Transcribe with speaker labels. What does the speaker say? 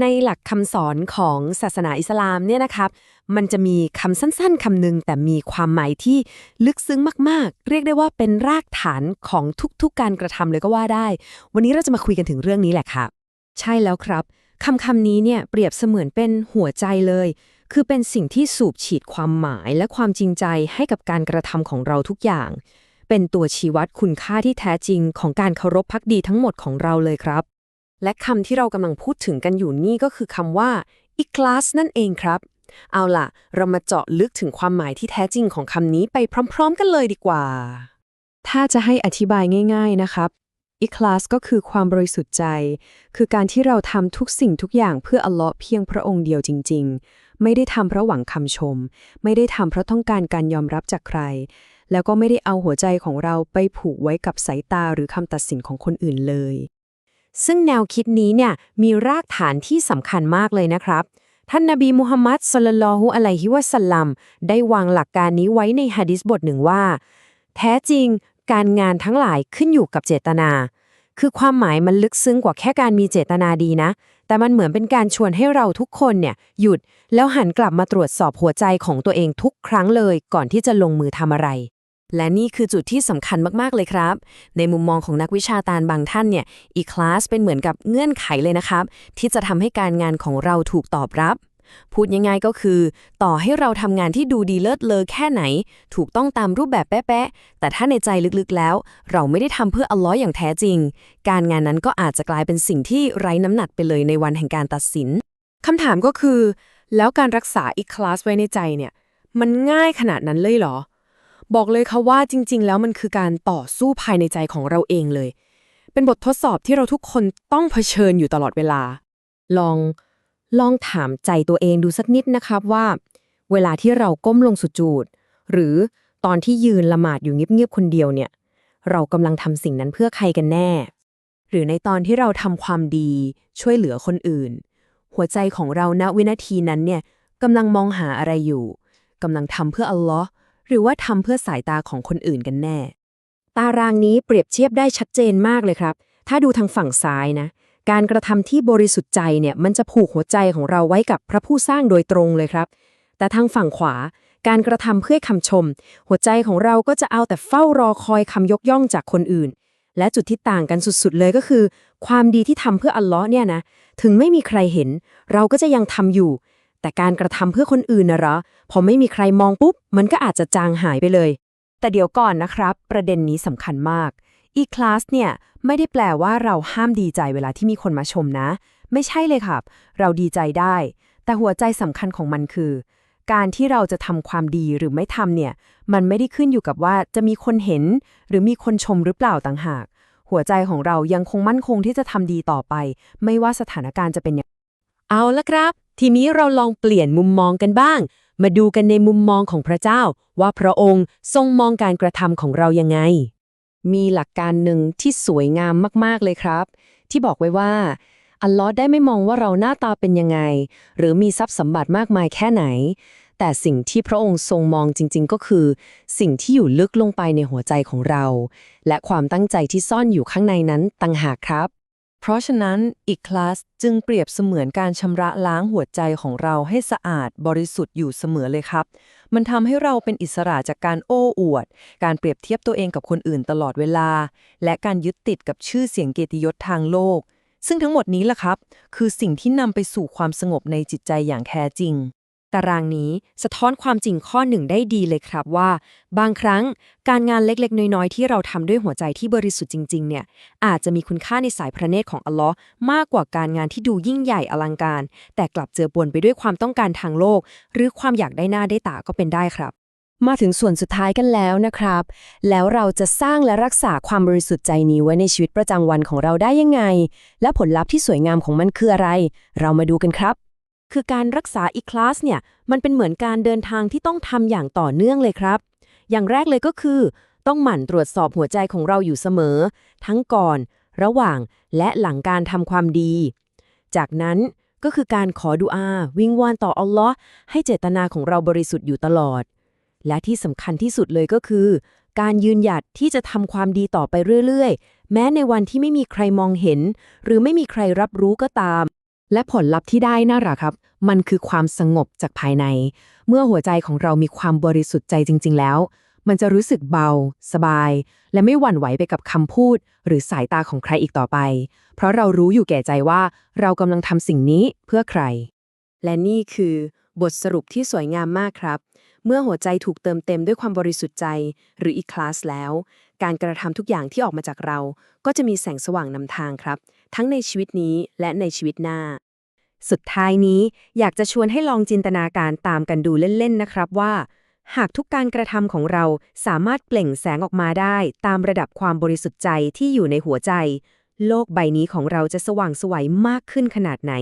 Speaker 1: ในหลักคำสอนของศาสนาอิสลามเนี่ยนะครับ มันจะมีคำสั้นๆคำหนึ่งแต่มีความหมายที่ลึกซึ้งมากๆ เรียกได้ว่าเป็นรากฐานของทุกๆการกระทำเลยก็ว่าได้ วันนี้เราจะมาคุยกันถึงเรื่องนี้แหละครับใช่แล้วครับคำคำนี้เนี่ยเปรียบเสมือนเป็นหัวใจเลย คือเป็นสิ่งที่สูบฉีดความหมายและความจริงใจให้กับการกระทำของเราทุกอย่าง เป็นตัวชี้วัดคุณค่าที่แท้จริงของการเคารพพักดีทั้งหมดของเราเลยครับ และคำที่เรากำลังพูดถึงกันอยู่นี่ก็คือคำว่า ikhlas นั่นเองครับ เอาล่ะ เรามาเจาะลึกถึงความหมายที่แท้จริงของคำนี้ไปพร้อม ๆ กันเลยดีกว่า ถ้าจะให้อธิบายง่าย ๆ นะครับ ikhlas ก็คือความบริสุทธิ์ใจ คือการที่เราทำทุกสิ่งทุกอย่างเพื่ออัลเลาะห์เพียงพระองค์เดียวจริง ๆ ไม่ได้ทำเพราะหวังคำชม ไม่ได้ทำเพราะต้องการการยอมรับจากใคร แล้วก็ไม่ได้เอาหัวใจของเราไปผูกไว้กับสายตาหรือคำตัดสินของคนอื่นเลย ซึ่งแนวคิดนี้เนี่ยมีรากฐานที่สำคัญมากเลยนะครับ ท่านนบีมุฮัมมัดสลลัลลอฮุอะลัยฮิวะสัลลัมได้วางหลักการนี้ไว้ในฮะดิษบทหนึ่งว่า แท้จริงการงานทั้งหลายขึ้นอยู่กับเจตนา คือความหมายมันลึกซึ้งกว่าแค่การมีเจตนาดีนะ แต่มันเหมือนเป็นการชวนให้เราทุกคนเนี่ยหยุดแล้วหันกลับมาตรวจสอบหัวใจของตัวเองทุกครั้งเลยก่อนที่จะลงมือทำอะไร และนี่คือจุดที่สำคัญมากๆเลยครับ ในมุมมองของนักวิชาการบางท่านเนี่ยอีคลาสเป็นเหมือนกับเงื่อนไขเลยนะครับ ที่จะทำให้การงานของเราถูกตอบรับ พูดง่ายๆก็คือ ต่อให้เราทำงานที่ดูดีเลิศเลอแค่ไหน ถูกต้องตามรูปแบบแป๊ะๆแต่ถ้าในใจลึกๆแล้ว เราไม่ได้ทำเพื่ออัลลอฮ์อย่างแท้จริง การงานนั้นก็อาจจะกลายเป็นสิ่งที่ไร้น้ำหนักไปเลยในวันแห่งการตัดสินคำถามก็คือ แล้วการรักษาอีคลาสไว้ในใจเนี่ย มันง่ายขนาดนั้นเลยเหรอ บอกเลยค่ะว่าจริง ๆ แล้วมันคือการต่อสู้ภายในใจของเราเองเลย เป็นบททดสอบที่เราทุกคนต้องเผชิญอยู่ตลอดเวลา ลองลองถามใจตัวเองดูสักนิดนะครับว่า เวลาที่เราก้มลงสุจูด หรือตอนที่ยืนละหมาดอยู่เงียบๆคนเดียวเนี่ย เรากำลังทำสิ่งนั้นเพื่อใครกันแน่ หรือในตอนที่เราทำความดี ช่วยเหลือคนอื่น หัวใจของเราณวินาทีนั้นเนี่ยกำลังมองหาอะไรอยู่กำลังทำเพื่ออัลลอฮ์ หรือว่าทำเพื่อสายตาของคนอื่นกันแน่ ตารางนี้เปรียบเทียบได้ชัดเจนมากเลยครับ ถ้าดูทางฝั่งซ้ายนะ การกระทำที่บริสุทธิ์ใจเนี่ยมันจะผูกหัวใจของเราไว้กับพระผู้สร้างโดยตรงเลยครับ แต่ทางฝั่งขวา การกระทำเพื่อคำชม หัวใจของเราก็จะเอาแต่เฝ้ารอคอยคำยกย่องจากคนอื่น และจุดที่ต่างกันสุดๆ เลยก็คือ ความดีที่ทำเพื่ออัลลาะห์เนี่ยนะถึงไม่มีใครเห็น เราก็จะยังทำอยู่ แต่การกระทำเพื่อคนอื่นนะเหรอ พอไม่มีใครมองปุ๊บ มันก็อาจจะจางหายไปเลย แต่เดี๋ยวก่อนนะครับ ประเด็นนี้สำคัญมาก e class เนี่ยไม่ได้แปลว่าเราห้ามดีใจเวลาที่มีคนมาชมนะ ไม่ใช่เลยครับ เราดีใจได้ แต่หัวใจสำคัญของมันคือ การที่เราจะทำความดีหรือไม่ทำเนี่ย มันไม่ได้ขึ้นอยู่กับว่าจะมีคนเห็น หรือมีคนชมหรือเปล่าต่างหาก หัวใจของเรายังคงมั่นคงที่จะทำดีต่อไป ไม่ว่าสถานการณ์จะเป็นอย่างเอาละครับ ทีนี้เราลองเปลี่ยนมุมมองกันบ้าง มาดูกันในมุมมองของพระเจ้า ว่าพระองค์ทรงมองการกระทำของเรายังไง มีหลักการหนึ่งที่สวยงามมากๆเลยครับ ที่บอกไว้ว่า อัลลอฮ์ได้ไม่มองว่าเราหน้าตาเป็นยังไง หรือมีทรัพย์สมบัติมากมายแค่ไหน แต่สิ่งที่พระองค์ทรงมองจริง ๆ ก็คือ สิ่งที่อยู่ลึกลงไปในหัวใจของเรา และความตั้งใจที่ซ่อนอยู่ข้างในนั้นต่างหากครับ เพราะฉะนั้นอีกคลาสจึงเปรียบเสมือนการชำระล้างหัวใจของเราให้สะอาดบริสุทธิ์อยู่เสมอเลยครับ มันทำให้เราเป็นอิสระจากการโอ้อวด การเปรียบเทียบตัวเองกับคนอื่นตลอดเวลา และการยึดติดกับชื่อเสียงเกียรติยศทางโลก ซึ่งทั้งหมดนี้ล่ะครับ คือสิ่งที่นำไปสู่ความสงบในจิตใจอย่างแท้จริง ตารางนี้สะท้อนความจริงข้อหนึ่งได้ดีเลยครับว่า บางครั้งการงานเล็กๆ น้อยๆ ที่เราทำด้วยหัวใจที่บริสุทธิ์จริง ๆ เนี่ย อาจจะมีคุณค่าในสายพระเนตรของอัลลอฮ์มากกว่าการงานที่ดูยิ่งใหญ่อลังการ แต่กลับเจือปนไปด้วยความต้องการทางโลก หรือความอยากได้หน้าได้ตาก็เป็นได้ครับ มาถึงส่วนสุดท้ายกันแล้วนะครับ แล้วเราจะสร้างและรักษาความบริสุทธิ์ใจนี้ไว้ในชีวิตประจำวันของเราได้ยังไง และผลลัพธ์ที่สวยงามของมันคืออะไร เรามาดูกันครับ คือการรักษาอีคลาสเนี่ยมันเป็นเหมือนการเดินทางที่ต้องทำอย่างต่อเนื่องเลยครับ อย่างแรกเลยก็คือ ต้องหมั่นตรวจสอบหัวใจของเราอยู่เสมอ ทั้งก่อน ระหว่างและหลังการทำความดี จากนั้นก็คือการขอดุอา วิงวอนต่ออัลลอฮ์ให้เจตนาของเราบริสุทธิ์อยู่ตลอด และที่สำคัญที่สุดเลยก็คือ การยืนหยัดที่จะทำความดีต่อไปเรื่อยๆ แม้ในวันที่ไม่มีใครมองเห็น หรือไม่มีใครรับรู้ก็ตาม และผลลัพธ์ที่ได้น่ารักครับ มันคือความสงบจากภายใน เมื่อหัวใจของเรามีความบริสุทธิ์ใจจริง ๆ แล้ว มันจะรู้สึกเบา สบาย และไม่หวั่นไหวไปกับคำพูด หรือสายตาของใครอีกต่อไป เพราะเรารู้อยู่แก่ใจว่าเรากำลังทำสิ่งนี้เพื่อใคร และนี่คือบทสรุปที่สวยงามมากครับ เมื่อหัวใจถูกเติมเต็มด้วยความบริสุทธิ์ใจ หรืออีคลาสแล้ว การกระทำทุกอย่างที่ออกมาจากเรา ก็จะมีแสงสว่างนำทางครับ ทั้งในชีวิตนี้และในชีวิตหน้า สุดท้ายนี้อยากจะชวนให้ลองจินตนาการตามกันดูเล่นๆนะครับว่า หากทุกการกระทำของเราสามารถเปล่งแสงออกมาได้ ตามระดับความบริสุทธิ์ใจที่อยู่ในหัวใจ โลกใบนี้ของเราจะสว่างสวยมากขึ้นขนาดไหน